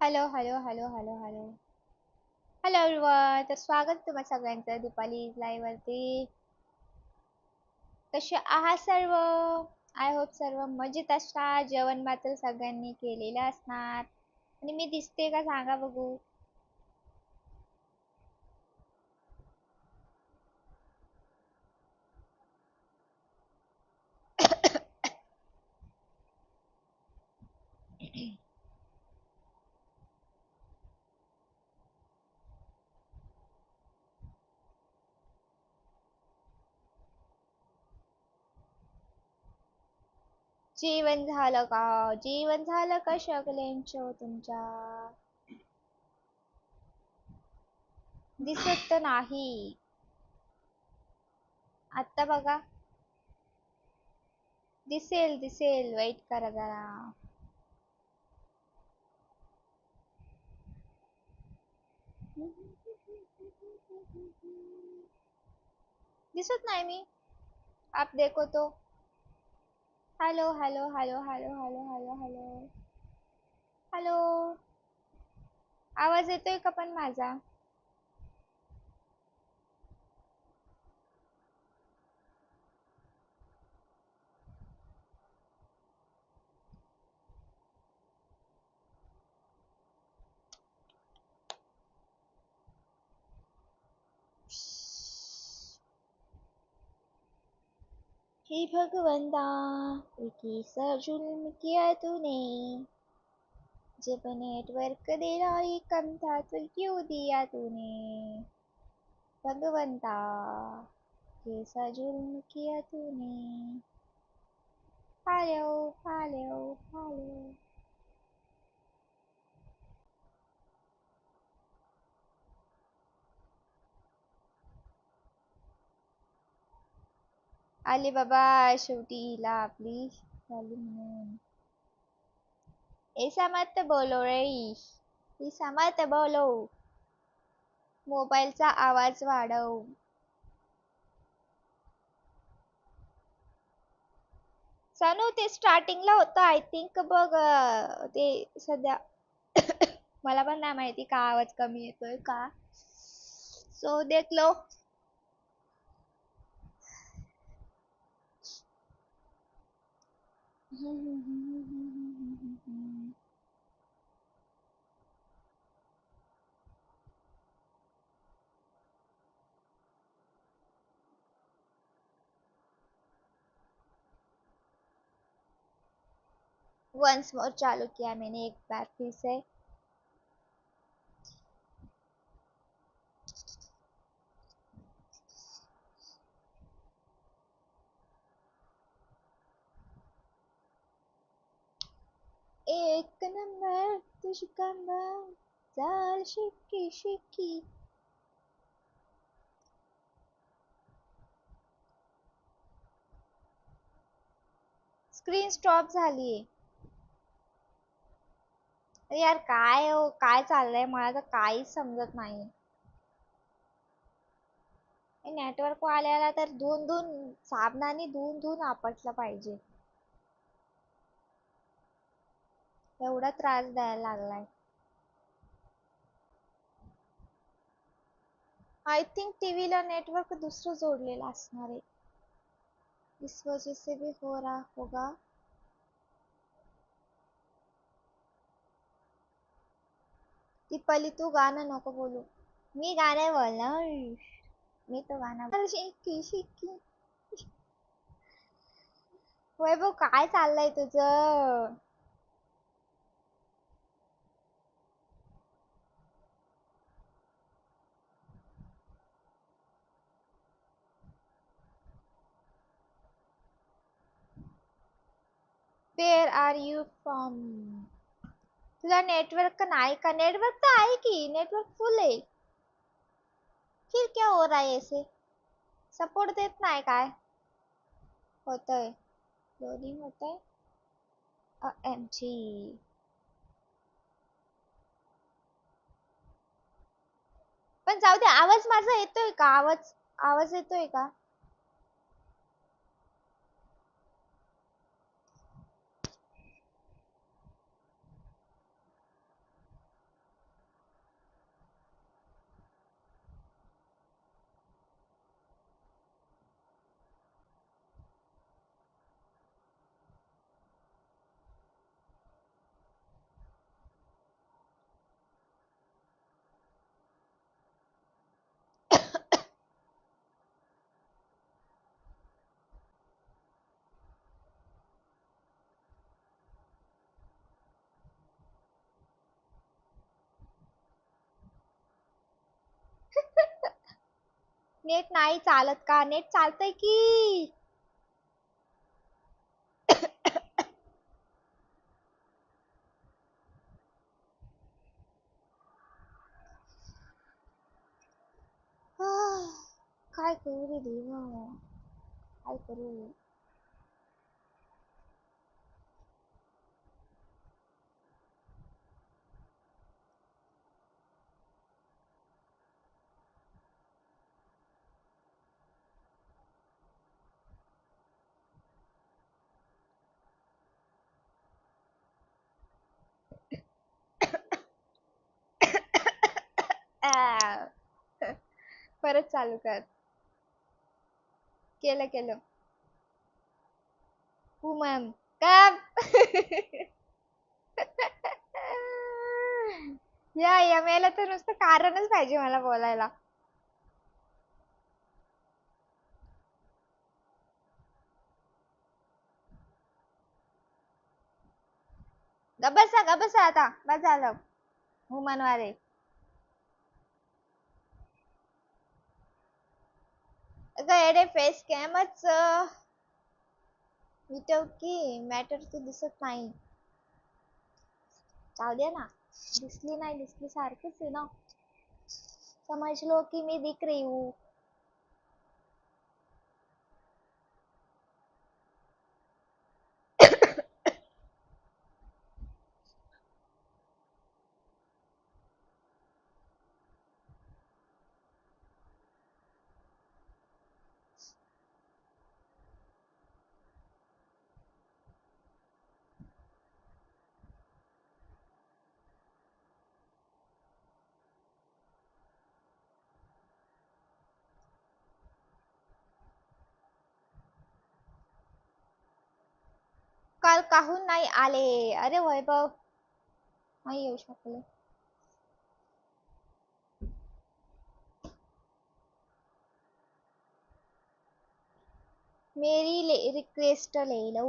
Hello hello hello hello hello hello everyone तर स्वागत तुम्हा सगळ्यांचं दीपाली लाईव्ह वरती. कसे आहात सर्व? आय होप सर्व मजेत असणार. जेवण मात्र सगळ्यांनी केलेलं असणार. आणि मी दिसते का सांगा बघू. जेवण झालं का? जेवण झालं का सगळ्यांचं तुमच्या? दिसत तर नाही. आता बघा. दिसेल दिसेल. वेट करा जरा. दिसत नाही मी. आप देखो तो. Hello hello hello hello hello hello hello hello आवाज येतोय का पण माझा? हे भगवंता एकी जुल्म किया तूने जब नेटवर्क देना ही कम था तो क्यों दिया तूने भगवंता कैसा जुल्म किया तूने हेलो हेलो हेलो आले बाबा शेवटी हिला आपली झाली म्हणून. ए मत बोलो रे ऐसा मत बोलो. मोबाईलचा आवाज वाढव. सनू ते स्टार्टिंगला होतं आय थिंक बघ ते सध्या मला पण नाही माहिती का आवाज कमी येतोय का. सो देख लो. वंस मोर चालू किया मैंने एक बार फिर से। एक नंबर तुझका चाल शिकी शिकी। स्क्रीन स्टॉप झालीये यार काय हो काय चाललंय? मला तर काहीच समजत नाही. नेटवर्क वाल्याला तर धुवून धुवून साबणाने धुवून धुवून आपटलं पाहिजे. एवढा त्रास द्यायला लागलाय. आय थिंक टीव्हीला नेटवर्क दुसरं जोडलेलं असणार आहे. इस वजह से भी हो रहा होगा. दीपाली तू गाणं नको बोलू. मी गाणं बोलणार मी तो गाणं शिकी शिकी. वैभव काय चाललंय तुझं? वेअर आर यू फ्रॉम तुझा नेटवर्क नाही का नेटवर्क आहे की नेटवर्क फुल आहे फिर क्या हो रहा है ऐसे? सपोर्ट देत नाही काय? होतय लोडिंग होतय एम जी पण जाऊ दे, आवाज़ माझा येतोय का? आवाज़ आवाज़ येतोय का? नेट नाही चालत का? नेट चालतंय की? काय करू रे देवा? काय करू आ. परत चालू कर. केलं केलं. हो मॅम का या. एम ला तर नुसतं कारणच पाहिजे मला बोलायला. गबसा गबसा आता. बस झालं हुमनवारे अगं फेस कॅमच मिटव की मॅटर तू दिसत नाही. जाऊ दे ना दिसली नाही दिसली सारखीच आहे ना. समजलो की मी दिख रही हूँ. काल काहून नाही आले? अरे वैभव. नाही येऊ शकले. मेरी रिक्वेस्ट ले लो